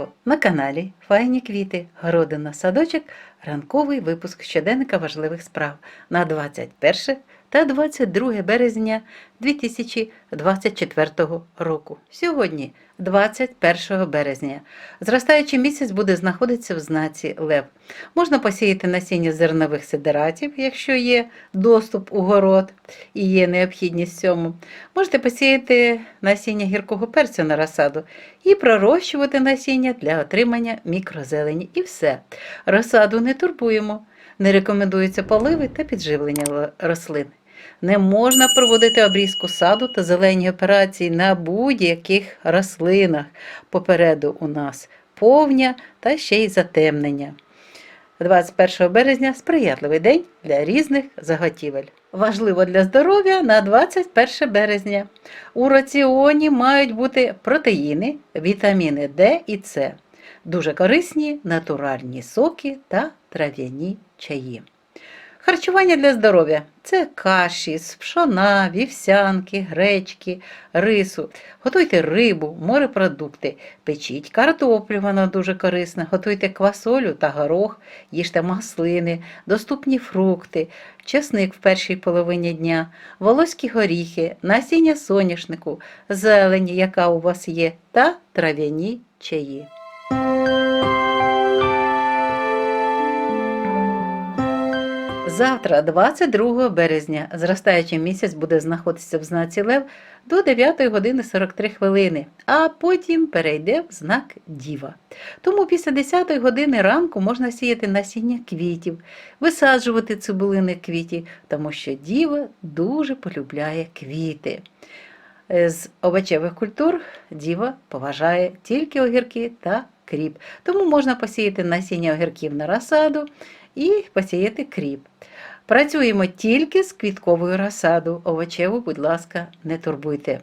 ранку. На каналі Файні квіти, городина, садочок, ранковий випуск щоденника важливих справ. На 21 та 22 березня 2024 року. Сьогодні, 21 березня, зростаючий місяць буде знаходитися в знаці Лев. Можна посіяти насіння зернових сидератів, якщо є доступ у город і є необхідність цьому. Можете посіяти насіння гіркого перцю на розсаду і пророщувати насіння для отримання мікрозелені. І все. Розсаду не турбуємо. Не рекомендуються поливи та підживлення рослин. Не можна проводити обрізку саду та зелені операції на будь-яких рослинах. Попереду у нас повня та ще й затемнення. 21 березня сприятливий день для різних заготівель. Важливо для здоров'я на 21 березня. У раціоні мають бути протеїни, вітаміни Д і С, дуже корисні натуральні соки та трав'яні чаї. Харчування для здоров'я це каші з пшона, вівсянки, гречки, рису. Готуйте рибу, морепродукти, печіть картоплю, вона дуже корисна, готуйте квасолю та горох, їжте маслини, доступні фрукти, чесник в першій половині дня, волоські горіхи, насіння соняшнику, зелені, яка у вас є, та трав'яні чаї. Завтра, 22 березня, зростаючий місяць буде знаходитися в знаці Лев до 9 години 43 хвилини, а потім перейде в знак Діва. Тому після 10 години ранку можна сіяти насіння квітів, висаджувати цибулини квітів, тому що Діва дуже полюбляє квіти. Е, З овочевих культур Діва поважає тільки огірки та кріп, тому можна посіяти насіння огірків на розсаду і посіяти кріп. Працюємо тільки з квітковою розсаду. Овочеву, будь ласка, не турбуйте.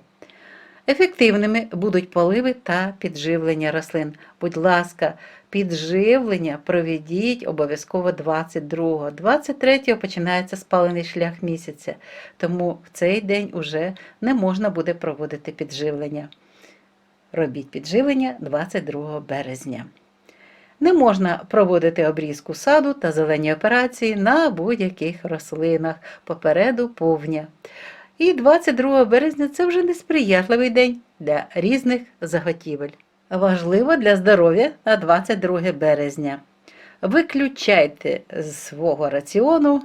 Ефективними будуть поливи та підживлення рослин. Будь ласка, підживлення проведіть обов'язково 22-го. 23-го починається спалений шлях місяця, тому в цей день уже не можна буде проводити підживлення. Робіть підживлення 22 березня. Не можна проводити обрізку саду та зелені операції на будь-яких рослинах попереду повня. І 22 березня це вже несприятливий день для різних заготівель. Важливо для здоров'я на 22 березня. Виключайте з свого раціону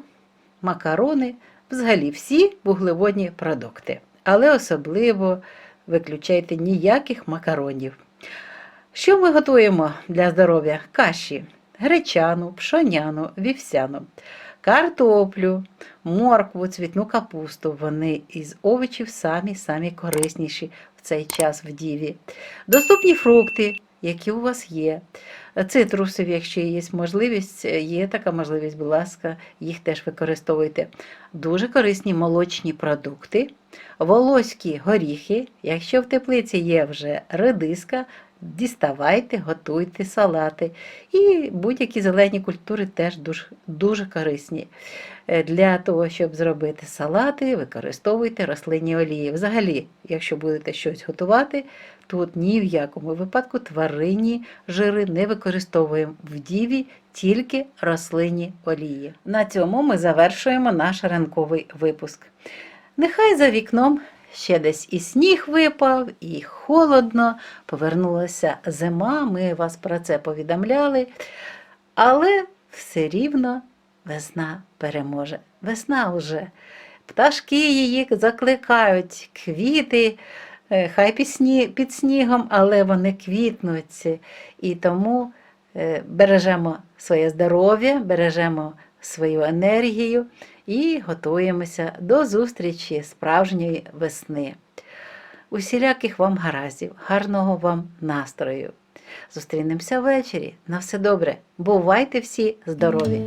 макарони, взагалі всі вуглеводні продукти, але особливо виключайте ніяких макаронів. Що ми готуємо для здоров'я? Каші, гречану, пшоняну, вівсяну, картоплю, моркву, цвітну капусту. Вони із овочів самі-самі корисніші в цей час в діві. Доступні фрукти, які у вас є. Цитрусові, якщо є можливість, є така можливість, будь ласка, їх теж використовуйте. Дуже корисні молочні продукти, волоські горіхи. Якщо в теплиці є вже редиска, діставайте, готуйте салати. І будь-які зелені культури теж дуже, дуже корисні. Е, Для того, щоб зробити салати, використовуйте рослинні олії. Взагалі, якщо будете щось готувати, тут ні в якому випадку тваринні жири не використовуємо в діві тільки рослинні олії. На цьому ми завершуємо наш ранковий випуск. Нехай за вікном ще десь і сніг випав, і холодно, повернулася зима, ми вас про це повідомляли. Але все рівно весна переможе. Весна вже. Пташки її закликають, квіти, е, хай під снігом, але вони квітнуть. І тому е, бережемо своє здоров'я, бережемо свою енергію і готуємося до зустрічі справжньої весни. Усіляких вам гараздів, гарного вам настрою. Зустрінемося ввечері. На все добре. Бувайте всі здорові!